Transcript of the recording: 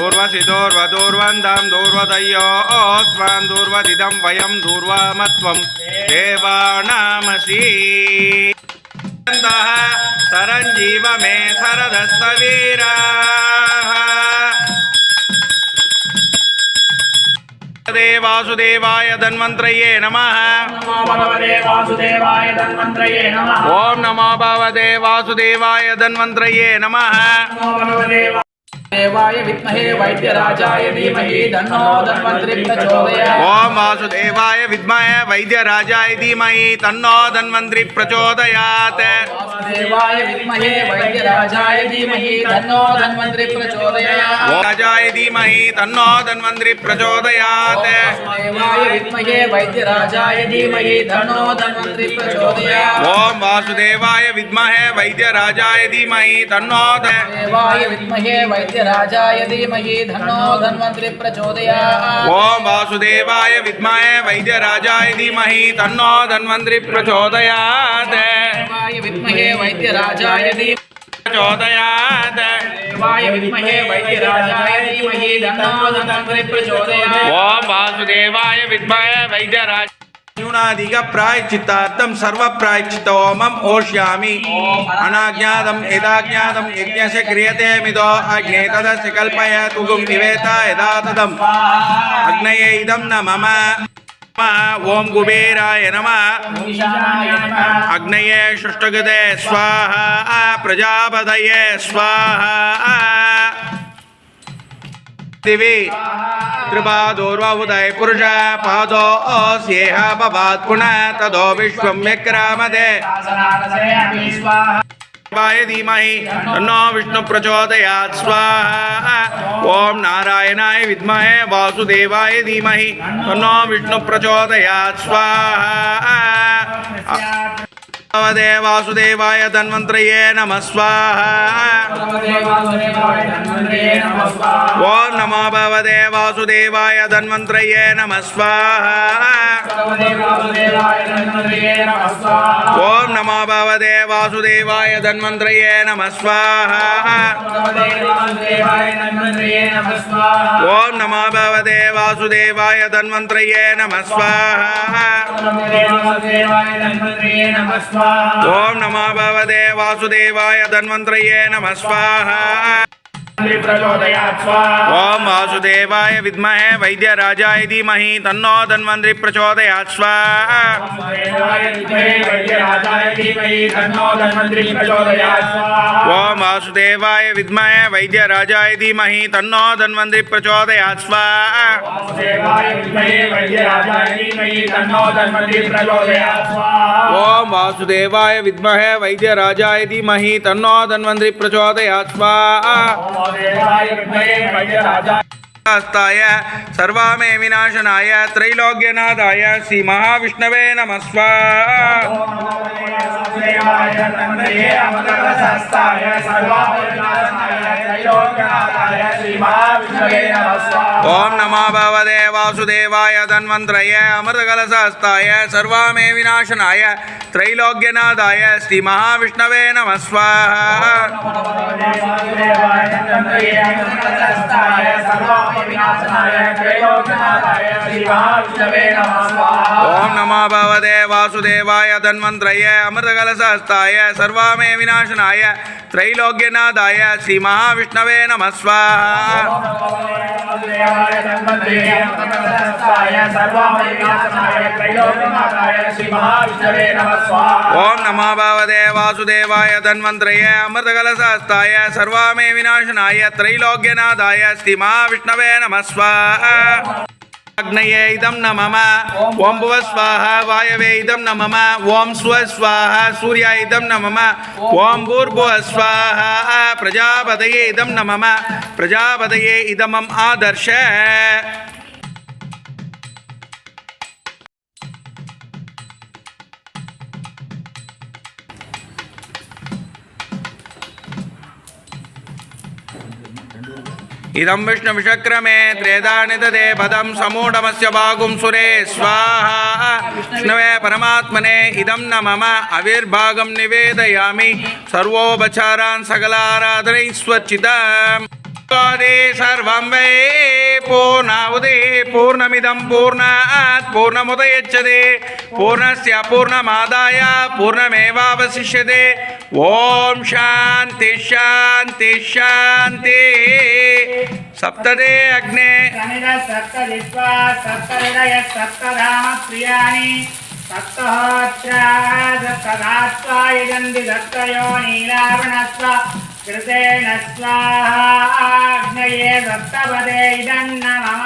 दूर्वसि दूर्वदूर्वन्दां दूर्वदयोऽस्मान् दूर्वदिदं वयं दूर्वामत्वं देवानामसि। सरञ्जीव मे सरदस्तवीराः वासुदेवाय वासुदेवाय धन्वन्त्रये नमः। ॐ नमो भगवते वासुदेवाय धन्वन्त्रये नमः। देवाय विद्महे वैद्यराजाय धीमहि तन्नो धन्वन्त्री प्रचोदयात् ओम वासुदेवाय विद्महे वैद्यराजाय धीमहि तन्नो धन्वन्त्री प्रचोदयात् देवाय विद्महे वैद्यराजाय धीमहि तन्नो धन्वन्त्री प्रचोदयात्। राजाय धीमहि तन्नो धन्वन्त्री प्रचोदयात्। देवाय विद्महे वैद्यराजाय धीमहि तन्नो धन्वन्त्री प्रचोदयात्। ॐ वासुदेवाय विद्महे वैद्यराजाय धीमहि तन्नो देवाय विद्महे वैद्यराजाय धीमहि तन्नो धन्वन्त्री प्रचोदयात्। ॐ वासुदेवाय विद्महे वैद्यराजाय धीमहि तन्नो धन्वन्त्री प्रचोदयात्। विद्महे वैद्यराजाय धीमहि। प्रचोदयात्। देवाय विद्महे वैद्यराजाय धीमहि। तन्नो धन्वन्त्री प्रचोदयात्। ॐ वासुदेवाय विद्महे वैद्यराज न्यूनाधिक प्रायश्चित्तार्थं सर्वप्रायश्चित्तोमम् ओष्यामि। अनाज्ञातं यदाज्ञातं यज्ञस्य क्रियते मिदो अग्ने तदस्य कल्पय तुगुं निवेत यदा तदम्। अग्नये इदं न मम ॐ कुबेराय नमः। अग्नये षष्ठगते स्वाहा, प्रजापतये स्वाहा। दिवि त्रिपादोर्वुदय पुरुष, पादो पपात् पुनः, तदो शासनानसयामि धीमहि। तन्नो विष्णु प्रचोदयात्। स्वाहा। ॐ नारायणाय विद्महे वासुदेवाय धीमहि। तन्नो विष्णु प्रचोदयात्। स्वाहा। भगवते वासुदेवाय धन्वन्त्रये नमः। स्वाहा। धन्वन्त्रे नमः भगवते वासुदेवाय धन्वन्त्रये नमः। स्वाहा। ॐ नमो भगवते वासुदेवाय धन्वन्त्रये नमः स्वाहा। देवासुदेवाय धन्वन्त्रे नमः स्वाहा। ॐ नमो भगवते वासुदेवाय धन्वन्त्रये नमः स्वाहा। देवासुदेवाय धन्वन्त्रे नमः ॐ वासुदेवाय विद्महे वैद्यराजाय धीमहि तन्नो धन्वन्त्री प्रचोदयात् स्वाहा ॐ वासुदेवाय विद्महे वैद्यराजाय धीमहि तन्नो धन्वन्त्री प्रचोदयात् स्वाहा ॐ वासुदेवाय विद्महे वैद्यराजाय धीमहि तन्नो धन्वन्त्री प्रचोदयात् स्वाहा हस्ताय सर्वामे विनाशनाय त्रैलोक्यनाथाय श्रीमहाविष्णवे नमः स्वाहा त्रैलोक्यनाथाय श्रीमहाविष्णवे नमः भगवते वासुदेवाय धन्वन्त्रय अमृतकलशहस्ताय सर्वामे विनाशनाय त्रैलोक्यनाथाय श्रीमहाविष्णवे नमः स्वाहा। ॐ नमो भगवते वासुदेवाय धन्वन्त्रय अमृतकलशहस्ताय, सर्वामे विनाशनाय, त्रैलोक्यनाथाय, श्रीमहाविष्णवे नमः स्वाहा। देवाय धन्वन्त्रे अमृतरसहस्ताय सर्वापरिनाशाय त्रैलोक्यनाथाय, श्रीमहाविष्णवे नमः स्वाहा। ॐ नमो भगवते वासुदेवाय धन्वन्त्रय अमृतकलशहस्ताय सर्वामे विनाशनाय त्रैलोक्यनाथाय श्रीमहाविष्णवे नमः स्वाहा अग्नये इदं न मम ॐ भुवः स्वाहा वायवे इदं न मम ॐ स्वः स्वाहा सूर्याय इदं न मम ॐ भूर्भुवः स्वाहा प्रजापतये इदं न मम प्रजापतये इदमम् आदर्श इदं विष्णुविषक्रमे त्रेदानि ददे पदं समूढमस्य भागुं सुरे स्वाहा विष्णवे परमात्मने इदं न मम अविर्भागं निवेदयामि सर्वोपचारान् सकलाराधनैः स्वचितम् आदे सर्वं वै पूर्णावुदे पूर्णमिदं पूर्णात् पूर्णमुदयच्छते पूर्णस्य पूर्णमादाय पूर्णमेवावशिष्यते ॐ शान्ति शान्ति शान्ति सप्तदे अग्ने सनिद सप्तदित्वा सप्तहृदय सप्तधाम प्रियाणि सप्तहोत्रा सप्तधात्वा यजन्ति दत्तयो नीलावणस्व कृतेन स्वाहा आग्नये सप्तपदे इदन्न मम